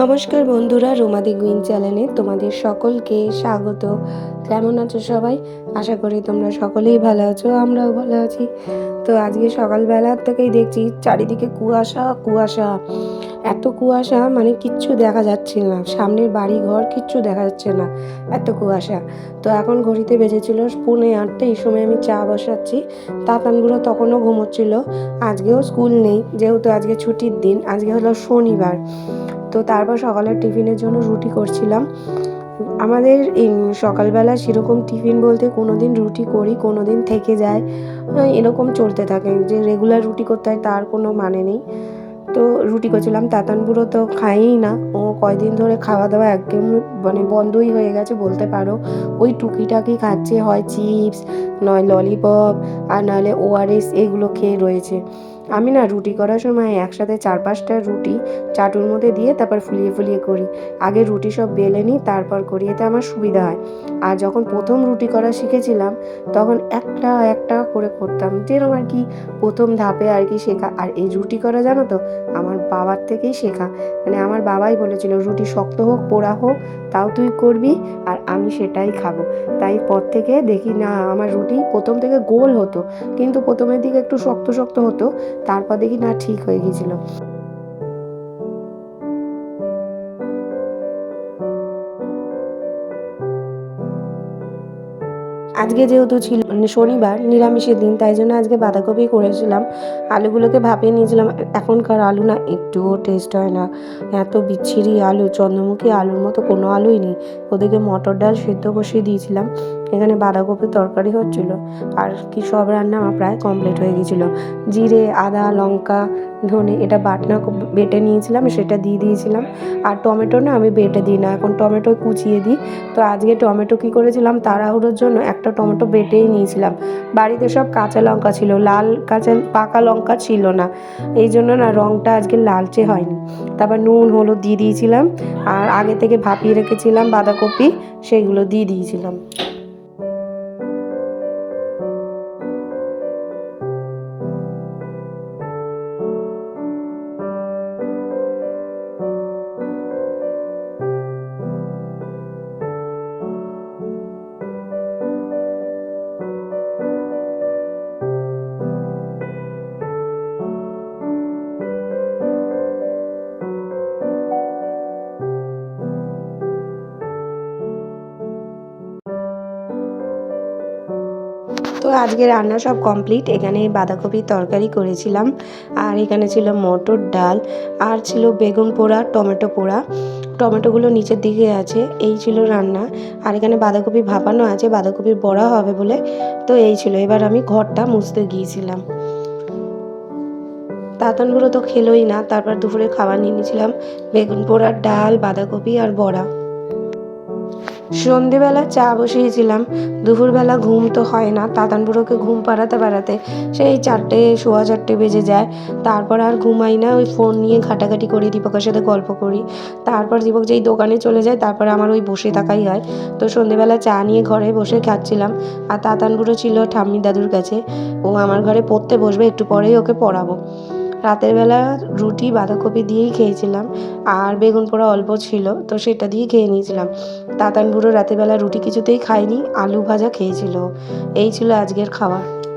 নমস্কার বন্ধুরা রোমাদি গুইন চ্যানেলে তোমাদের সকলকে স্বাগত। কেমন আছো সবাই? আশা করি তোমরা সকলেই ভালো আছো, আমরাও ভালো আছি। তো আজকে সকালবেলার থেকেই দেখছি চারিদিকে কুয়াশা কুয়াশা। এত কুয়াশা মানে কিচ্ছু দেখা যাচ্ছে না। সামনের বাড়ি ঘর কিচ্ছু দেখা যাচ্ছে না, এত কুয়াশা। তো এখন ঘড়িতে বেজেছিল পৌনে আটটা, এই সময় আমি চা বসাচ্ছি। তাতানগুলো তখনও ঘুমোচ্ছিল। আজকেও স্কুল নেই, যেহেতু আজকে ছুটির দিন, আজকে হলো শনিবার। তো তারপর সকালের টিফিনের জন্য রুটি করছিলাম। আমাদের সকালবেলা সেরকম টিফিন বলতে কোনো দিন রুটি করি কোনো দিন থেকে যায়। হ্যাঁ, এরকম চলতে থাকে যে রেগুলার রুটি করতে হয় তার কোনো মানে নেই। তো রুটি করছিলাম তাতানপুরো তো খায়ই না। ও কয়দিন ধরে খাওয়া দাওয়া একদম মানে বন্ধই হয়ে গেছে বলতে পারো। ওই টুকিটাকি খাচ্ছে হয় চিপস নয় ললিপপ আর নাহলে ওআরএস এগুলো খেয়ে রয়েছে। আমি না রুটি করার সময় একসাথে চার পাঁচটা রুটি চাটুর মধ্যে দিয়ে তারপর ফুলিয়ে ফুলিয়ে করি। আগে রুটি সব বেলে নিই, তারপর করি, এতে আমার সুবিধা হয়। আর যখন প্রথম রুটি করা শিখেছিলাম, তখন একটা একটা করে করতাম। যেরকম আর কি, প্রথম ধাপে আর কি শেখা। আর এই রুটি করা জানো তো, আমার বাবার থেকেই শেখা। মানে আমার বাবাই বলেছিল, রুটি শক্ত হোক, পোড়া হোক, তাও তুই করবি, আর আমি সেটাই খাব। তাই পর থেকে দেখি, না, আমার রুটি প্রথম থেকে গোল হতো। কিন্তু প্রথমের দিকে একটু শক্ত শক্ত হতো। তারপর দেখি না, ঠিক হয়ে গিয়েছিল। আজকে যেহেতু ছিল মানে শনিবার, নিরামিষের দিন, তাই জন্য আজকে বাঁধাকপি করেছিলাম। আলুগুলোকে ভাপিয়ে নিয়েছিলাম। এখনকার আলু না, একটুও টেস্ট হয় না। এত বিচ্ছিরি আলু, চন্দ্রমুখী আলুর মতো কোনো আলুই নেই। ওদেরকে মটর ডাল সেদ্ধ বসিয়ে দিয়েছিলাম। এখানে বাঁধাকপির তরকারি হচ্ছিল আর কি সব রান্না আমার প্রায় কমপ্লিট হয়ে গেছিল। জিরে, আদা, লঙ্কা, ধনে, এটা বাটনা বেটে নিয়েছিলাম, সেটা দিয়ে দিয়েছিলাম। আর টমেটো না আমি বেটে দিই না, এখন টমেটো কুচিয়ে দিই। তো আজকে টমেটো কী করেছিলাম, তাড়াহুড়োর জন্য একটা টমেটো বেটেই নিয়েছিলাম। বাড়িতে সব কাঁচা লঙ্কা ছিল, লাল কাঁচা, পাকা লঙ্কা ছিল না। এই জন্য না রঙটা আজকে লালচে হয়নি। তারপর নুন, হলুদ দিয়ে দিয়েছিলাম। আর আগে থেকে ভাপিয়ে রেখেছিলাম বাঁধাকপি, সেগুলো দিয়ে দিয়েছিলাম। তো আজকে রান্না সব কমপ্লিট এখানে বাঁধাকপির তরকারি করেছিলাম। আর এখানে ছিল মটর ডাল, আর ছিল বেগুন পোড়া, টমেটো পোড়া। টমেটোগুলো নিচের দিকে আছে, এই ছিল রান্না। আর এখানে বাঁধাকপি ভাপানো আছে, বাঁধাকপির বড়া হবে বলে। তো এই ছিল, এবার আমি ঘরটা মুছতে গিয়েছিলাম। তাতানগুলো তো খেলোই না, তারপর দুপুরে খাবার নিয়ে নিয়েছিলাম। বেগুন পোড়ার ডাল, বাঁধাকপি আর বড়া। সন্ধেবেলা চা বসিয়েছিলাম। দুপুরবেলা ঘুম তো হয় না তাতান বুড়োকে ঘুম পাড়াতে পাড়াতে সেই চারটে সোয়া চারটে বেজে যায়। তারপর আর ঘুমাই না, ওই ফোন নিয়ে ঘাটাঘাটি করি, দীপকের সাথে গল্প করি। তারপর দীপক যেই দোকানে চলে যায়, তারপর আমার ওই বসে থাকাই হয়। তো সন্ধেবেলা চা নিয়ে ঘরে বসে খাচ্ছিলাম। আর তাতান বুড়ো ছিল ঠাম্মি দাদুর কাছে। ও আমার ঘরে পড়তে বসবে, একটু পরেই ওকে পড়াবো। রাতের বেলা রুটি, বাঁধাকপি দিয়েই খেয়েছিলাম। আর বেগুন পোড়া অল্প ছিল, তো সেটা দিয়ে খেয়ে নিয়েছিলাম। তাতান বুড়ো রাতের বেলা রুটি কিছুতেই খায়নি, আলু ভাজা খেয়েছিল। এই ছিল আজকের খাবার।